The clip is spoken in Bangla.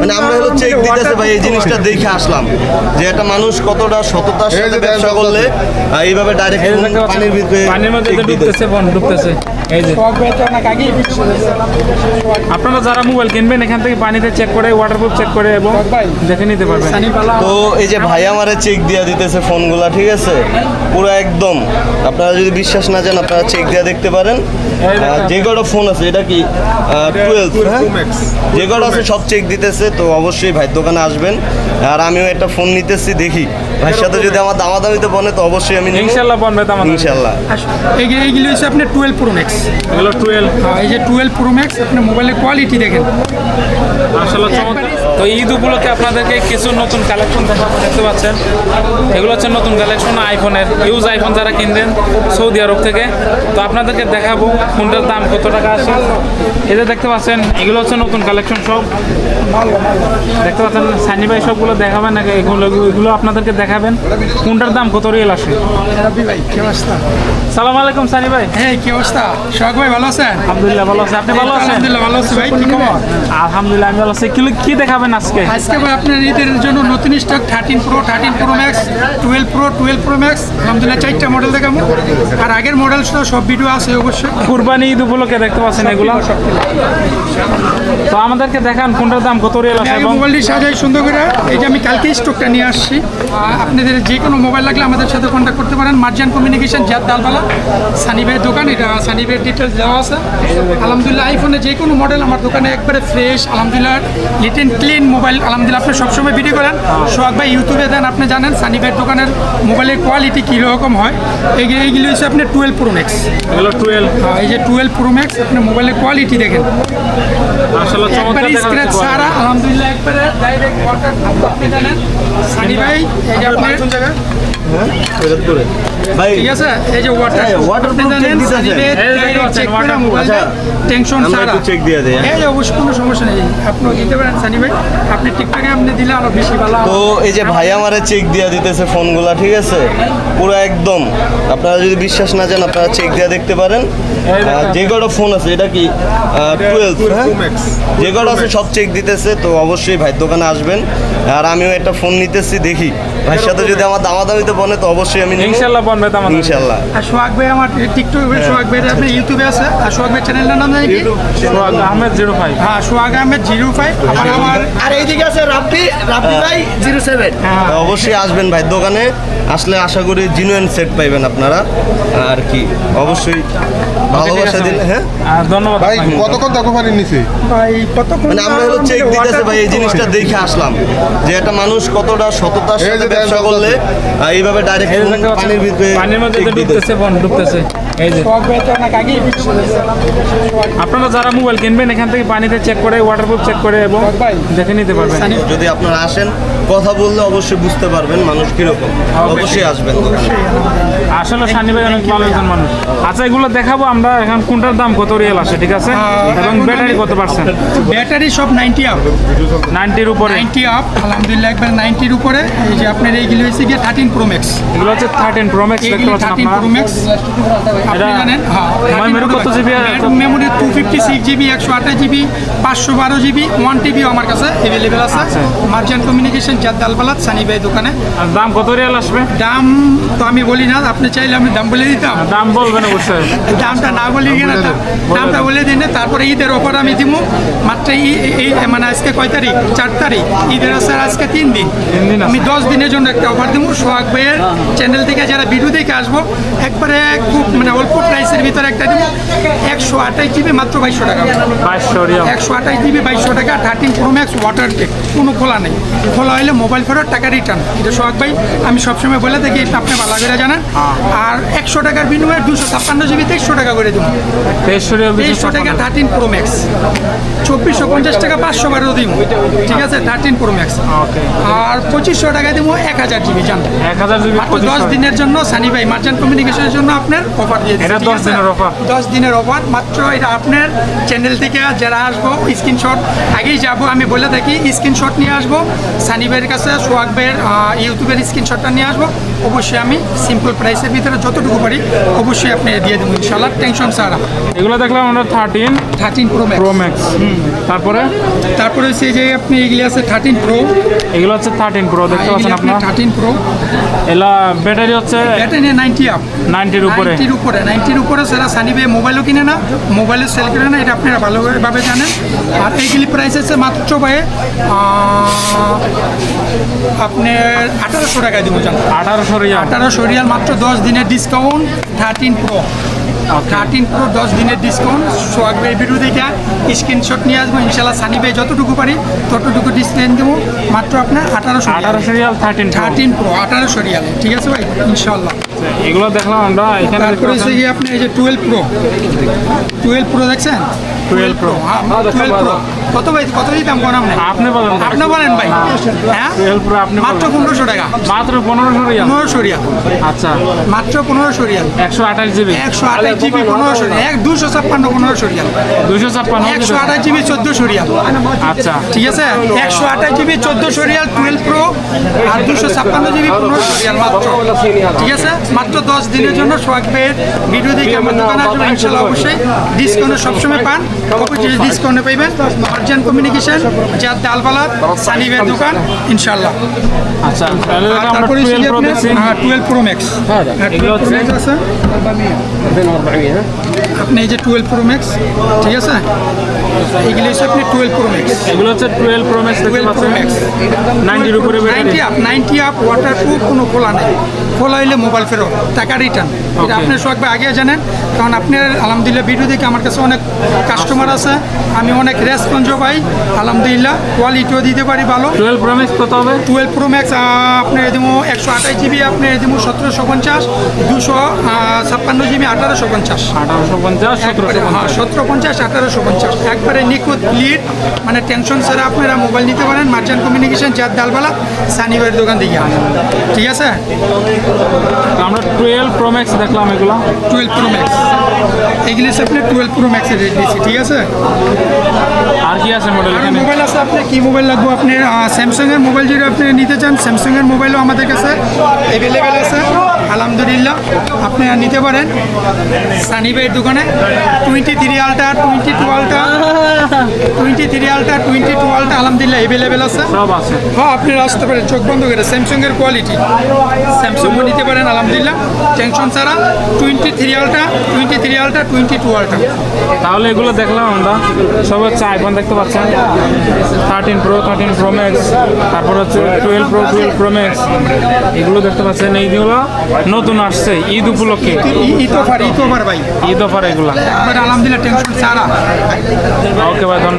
মানে আমরা হলো চেক দিতেছে ভাই এই জিনিসটা দেখে আসলাম যে একটা মানুষ কতটা সততার এই সাথে ব্যবসা করলে এইভাবে ডাইরেক্ট পানির ভিতরে পানির মধ্যে। আপনারা যারা মোবাইল কিনবেন এখান থেকে পানিতে চেক করে ওয়াটারপ্রুফ চেক করে এবং দেখে নিতে পারবেন। তো এই যে ভাই আমারে চেক দিয়ে দিতেছে ফোনগুলা ঠিক আছে? পুরো একদম। আপনারা যদি বিশ্বাস না জান আপনারা চেক দিয়ে দেখতে পারেন। যে কটা ফোন আছে এটা কি? টুয়েলভ হ্যাঁ। যে কটা আছে সব চেক দিতেছে তো অবশ্যই ভাই দোকানে আসবেন। আর আমিও একটা ফোন নিতেছি দেখি। ভাইয়ের সাথে যদি আমার দামাদামিতে বনে তো অবশ্যই আমি নিবো। ইনশাল্লাহ বনবে দামা ইনশাল্লাহ। এই- এইগুলো হচ্ছে আপনার টুয়েলভ প্রো ম্যাক্স এগুলো টুয়েলভ এই যে টুয়েলভ প্রো ম্যাক্স আপনার মোবাইলের কোয়ালিটি দেখেন। আসলে চমৎকার। তো ঈদ উপলক্ষে আপনাদেরকে কিছু নতুন কালেকশন দেখতে পাচ্ছেন। এগুলো হচ্ছে নতুন কালেকশন আইফোনের ইউজ আইফোন যারা কিনবেন সৌদি আরব থেকে। তো আপনাদেরকে দেখাবো কোনটার দাম কত টাকা আছে। যে দেখতে পাচ্ছেন, এগুলো হচ্ছে নতুন কালেকশন সব দেখতে পাচ্ছেন, সানি ভাই সবগুলো দেখাবেন এগুলো এগুলো আপনাদেরকে দেখাবেন। কোনটার দাম কত রিয়েল আসে সালাম আলাইকুম সানি ভাই। হ্যাঁ কি অবস্থা? শখ ভাই ভালো আছেন? আলহামদুলিল্লাহ ভালো আছে। আপনি ভালো আছেন? আলহামদুলিল্লাহ ভালো আছি ভাই কি খবর? আলহামদুলিল্লাহ আমি ভালো আছি। কি কি দেখাবেন আজকে? আজকে ভাই আপনার ঈদের জন্য নতুন stock thirteen pro thirteen pro max twelve pro twelve pro max আলহামদুলিল্লাহ চারটা মডেল দেখাবো। আর আগের মডেল সব ভিডিও আছে অবশ্যই। কুরবানি ঈদ উপলক্ষে দেখতে পাচ্ছেন এগুলো। তো আমাদেরকে দেখান কোনটার দাম কত রিয়েল আছে এবং মোবাইলটি সাজাই সুন্দর করে। এই যে আমি কালকে স্টকটা নিয়ে আসছি। আপনাদের যে কোনো মোবাইল লাগলে আমাদের সাথে কন্ট্যাক্ট করতে পারেন। মার্জান কমিউনিকেশন জাত ডালবালা সানি ভাইয়ের দোকান এটা সানি ভাইয়ের ডিটেলস দেওয়া আছে। আলহামদুলিল্লাহ আইফোনে যে কোনো মডেল আমার দোকানে একবারে ফ্রেশ আলহামদুলিল্লাহ লিট অ্যান্ড ক্লিন মোবাইল আলহামদুলিল্লাহ আপনি সবসময় ভিডিও করেন। সোহাগ ভাই ইউটিউবে দেন আপনি জানেন সানি ভাইয়ের দোকানের মোবাইলের কোয়ালিটি কীরকম হয়। এইগুলো এইগুলো হচ্ছে আপনার টুয়েলভ প্রো ম্যাক্স টুয়েলভ এই যে টুয়েলভ প্রো ম্যাক্স আপনার মোবাইলের কোয়ালিটি দেখেন। আসলে একবারে স্ক্র্যাচ ছাড়া আলহামদুলিল্লাহ একবারে ডাইরেক্ট আপনি জানেন। সানি ভাই এই যে আপনার ভাই ঠিক আছে? এই যে ওয়াটার হ্যাঁ, waterproof আপনি জানেন check দিতে সানি আছে। ভাই এই যে ডাইরেক্ট দেখতে চেক করে waterproof। টেনশন আমরা ছাড়া। দিয়ে দিই? এই অবশ্যই কোনো সমস্যা নেই। আপনি দিতে পারেন সানি আপনি টিকটকে আপনি দিলে আরও বেশি ভালো তো এই যে ভাই আমারে চেক দিয়ে দিতেছে ফোনগুলা ঠিক আছে? পুরো একদম। আপনারা যদি বিশ্বাস না জান আপনারা চেক দিয়ে দেখতে পারেন। যে কটা ফোন আছে এটা কি? টুয়েলভ হ্যাঁ? যে কটা আছে সব চেক দিতেছে তো অবশ্যই ভাই দোকানে আসবেন। আর আমিও একটা ফোন নিতেছি দেখি। ভাইয়ের সাথে যদি আমার দামাদামিতে বনে তো অবশ্যই আমি নিবো। ইনশাল্লাহ বনবে তো আমাদের ইনশাল্লাহ আর সোহাগ ভাই আমার টিকটক সোহাগ ভাই আপনি ইউটিউবে আছে। আর সোহাগ ভাই চ্যানেলটার নাম জানি কি? Sohag Ahmed zero five. হ্যাঁ সোহাগ আহমেদ জিরো ফাইভ। আবার আমার আর এইদিকে আছে রাব্বি রাব্বি ভাই জিরো সেভেন। হ্যাঁ। তো অবশ্যই আসবেন ভাই দোকানে। আসলে আশা করি জিনুয়েন সেট পাইবেন আপনারা। আর কি অবশ্যই ভালোবাসা দিলে হ্যাঁ? ধন্যবাদ ভাই। কতক্ষণ কোম্পানির নিচে ভাই কতক্ষণ মানে আমরা হলো চেক দিতেছে ভাই এই জিনিসটা দেখে আসলাম। যে একটা মানুষ কতটা সততার এই সাথে ব্যবসা করলে আহ, এইভাবে ডাইরেক্ট পানির ভিতরে পানির মধ্যে। ফোন ঢুকতেছে এই যে। আপনারা যারা মোবাইল কিনবেন এখান থেকে পানিতে চেক করে ওয়াটারপ্রুফ চেক করে এবং দেখে নিতে পারবেন। যদি আপনারা আসেন কথা বললে অবশ্যই বুঝতে পারবেন মানুষ কীরকম। অবশ্যই। আসবেন আসলে সানি ভাই অনেক ভালো একজন মানুষ। আচ্ছা এগুলো দেখাবো আমরা এখন কোনটার দাম কত রিয়েল আসে ঠিক আছে? এবং ব্যাটারি কত পার্সেন্ট ব্যাটারি সব নাইনটি আপ নাইনটির উপরে। নাইনটি আপ আলহামদুলিল্লাহ একবার নাইনটির উপরে। এই যে আপনার এইগুলো হচ্ছে গিয়ে থার্টিন প্রো ম্যাক্স এগুলো হচ্ছে থার্টিন প্রো ম্যাক্স দেখতে পাচ্ছেন আপনারা? প্রো ম্যাক্স আপনি জানেন? হ্যাঁ memory কত GB? আছে? Memory two fifty six GB একশো আঠাশ জিবি পাঁচশো বারো জিবি ওয়ান টিবিও আমার কাছে অ্যাভেলেবেল আছে। মার্চেন্ট কমিউনিকেশন সানি ভাই দোকানে। আর দাম কত রিয়েল আসবে? দাম তো আমি বলি না আপনি চাইলে আমি দাম বলে দিতাম। দাম বলবেন অবশ্যই। দামটা না বলি কিনা দামটা বলে দিন তারপরে ঈদের অফার আমি দিব মাত্র এই এই মানে আজকে কয় তারিখ? চার তারিখ। ঈদের আছে আজকে তিন দিন। আমি দশ দিনের জন্য একটা অফার দিব সোহাগ ভাইয়ের চ্যানেল থেকে যারা ভিডিও দেখে আসব একবারে খুব মানে অল্প প্রাইসের ভিতরে একটা দিব। একশো আঠাশ জিবি মাত্র বাইশশো টাকা। একশো আঠাশ জিবি বাইশশো টাকা থার্টিন প্রো ম্যাক্স ওয়াটার টেক কোনো খোলা নেই। খোলা হলে মোবাইল ফেরত টাকা রিটার্ন এটা সোহাগ ভাই আমি সবসময় বলে থাকি এটা আপনি ভালো করে জানেন। আর একশো টাকার বিনিময়ে দুশো ছাপ্পান্ন জিবি তেইশশো টাকা করে দেবো। তেইশশো টাকা থার্টিন প্রো ম্যাক্স চব্বিশশো পঞ্চাশ টাকা পাঁচশো বারো দিব। ঠিক আছে থার্টিন প্রো ম্যাক্স আর পঁচিশশো টাকা দিব এক হাজার জিবি জান। এক হাজার জিবি দশ দিনের জন্য সানি ভাই মার্চেন্ট কমিউনিকেশনের জন্য আপনার অফার দিয়ে এটা ঠিক 10 আছে? দিনের? দশ দিনের অফার মাত্র এটা আপনার চ্যানেল থেকে যারা আসব স্ক্রিনশট আগেই যাব আমি বলে থাকি স্ক্রিনশট নিয়ে আসব সানি ভাইয়ের কাছে সোহাগ ভাইয়ের ইউটিউবের স্ক্রিনশটটা নিয়ে আসব অবশ্যই আমি সিম্পল প্রাইসের ভিতরে যতটুকু পারি অবশ্যই আপনি দিয়ে দেবো ইনশাল্লাহ টেনশন ছাড়া। এগুলো দেখলাম আমরা thirteen thirteen pro pro max তারপরে? তারপরে হচ্ছে যে আপনি এগুলি আছে থার্টিন প্রো এগুলো হচ্ছে থার্টিন প্রো দেখতে পাচ্ছেন আপনার? থার্টিন প্রো এলা ব্যাটারি হচ্ছে ব্যাটারি নাইনটি আপ নাইনটির উপরে। নাইনটির উপরে নাইনটির উপরে সেটা সানি বে মোবাইলও কিনে না মোবাইলে সেল করে না এটা আপনারা ভালোভাবে জানেন। আর এইগুলি প্রাইস আছে মাত্র ভাই আপনার আঠারোশো টাকায় দিব জান। আঠারোশো রিয়াল। আঠারোশো রিয়াল মাত্র দশ দিনের discount thirteen pro thirteen pro দশ দিনের ডিসকাউন্ট সোয়াগের ভিডিও দেখে স্ক্রিনশট নিয়ে আসব। ইনশাল্লাহ সানি ভাই যতটুকু পারি ততটুকু ডিসকাউন্ট দেবো। মাত্র আপনার আঠারোশো আঠারোশো রিয়াল থার্টিন থার্টিন প্রো আঠারোশো রিয়াল। ঠিক আছে ভাই? ইনশাল্লাহ এগুলো দেখলাম আমরা এখানে তারপরে হচ্ছে গিয়ে আপনি এই যে টুয়েলভ প্রো টুয়েলভ প্রো দেখছেন? 12 Pro। টুয়েলভ প্রো কত ভাই? কত আপনি বলেন আপনি বলেন ভাই। হ্যাঁ? 12 Pro আপনি মাত্র পনেরোশো টাকা। মাত্র পনেরোশো রিয়াল। পনেরোশো রিয়াল। আচ্ছা। মাত্র পনেরোশো রিয়াল। একশো আঠাশ জিবি। একশো আঠাশ জিবি পনেরোশো এক দুশো ছাপ্পান্ন পনেরোশো রিয়াল। দুশো ছাপ্পান্ন একশো আঠাশ জিবি চোদ্দোশো রিয়াল। আচ্ছা। ঠিক আছে? একশো আঠাশ জিবি চোদ্দোশো রিয়াল টুয়েলভ প্রো আর দুশো ছাপ্পান্ন জিবি পনেরোশো রিয়াল মাত্র। ঠিক আছে? মাত্র দশ দিনের জন্য সোয়াগ পেয়ের ভিডিও দেখে আমার দোকানে আসবেন। ইনশাল্লাহ অবশ্যই ডিসকাউন্টে সবসময় পান। ডিসকাউন্টে পাইবেন। কমিউনিকেশন যার ডালপালা সানি ভাইয়ের দোকান ইনশাল্লাহ আচ্ছা তারপরে টুয়েলভ প্রো আপনি ম্যাক্স এগুলো আছে। আপনি এই যে টুয়েলভ প্রো ম্যাক্স ঠিক আছে? এইগুলো হচ্ছে আপনি টুয়েলভ প্রো ম্যাক্স এগুলো হচ্ছে twelve pro max twelve pro max নাইনটির উপরে ninety up ninety up water proof কোনো খোলা নেই। খোলা হইলে মোবাইল ফেরত টাকা রিটার্ন এটা আপনি সবাই আগে জানেন কারণ আপনার আলহামদুলিল্লাহ ভিডিও দেখে আমার কাছে অনেক কাস্টমার আছে আমি অনেক রেসপন্সও পাই আলহামদুলিল্লাহ কোয়ালিটিও দিতে পারি ভালো। টুয়েলভ প্রো ম্যাক্স কত হবে? টুয়েলভ প্রো ম্যাক্স আপনার দেবো একশো আঠাশ জিবি আপনার দেবো সতেরোশো পঞ্চাশ দুশো ছাপ্পান্ন জিবি আঠারোশো পঞ্চাশ। আঠারোশো পঞ্চাশ হ্যাঁ সতেরো পঞ্চাশ আঠারোশো পঞ্চাশ। একবারে নিখুঁত ক্লিয়ার মানে টেনশন ছাড়া আপনারা মোবাইল নিতে পারেন মার্চেন্ট কমিউনিকেশন চার ডালবালা সানিবাইয়ের দোকান থেকে ঠিক আছে? আমরা টুয়েলভ প্রো ম্যাক্স দেখলাম এগুলো। টুয়েলভ প্রো ম্যাক্স এগুলি আপনি টুয়েলভ প্রো ম্যাক্সের রেট দিয়েছি ঠিক আছে? আর কি আছে মডেল এখানে? আপনি কি মোবাইল লাগবে? আপনি স্যামসাংয়ের মোবাইল যদি আপনি নিতে চান স্যামসাংয়ের মোবাইলও আমাদের কাছে অ্যাভেলেবেল আছে। আলহামদুলিল্লাহ আপনি নিতে পারেন। সানি ভাইয়ের দোকানে। Twenty three ultra twenty two ultra twenty three ultra twenty two ultra আলহামদুলিল্লাহ অ্যাভেলেবেল আছে। সব আছে। হ্যাঁ আপনি আসতে পারেন চোখ বন্ধ করে। স্যামসাংয়ের কোয়ালিটি স্যামসাংও নিতে পারেন আলহামদুলিল্লাহ। টেনশন ছাড়া। Twenty three ultra twenty three ultra twenty two ultra তাহলে এগুলো দেখলাম আমরা। সব হচ্ছে আইফোন দেখতে পাচ্ছেন। Thirteen pro thirteen pro max তারপর হচ্ছে twelve pro twelve pro max এগুলো দেখতে পাচ্ছেন এইগুলো নতুন আসছে ঈদ উপলক্ষে। ঈদ অফার ঈদ অফার ভাই। ঈদ অফার এগুলো। আলহামদুলিল্লাহ টেনশন ওকে ভাই ধন্যবাদ।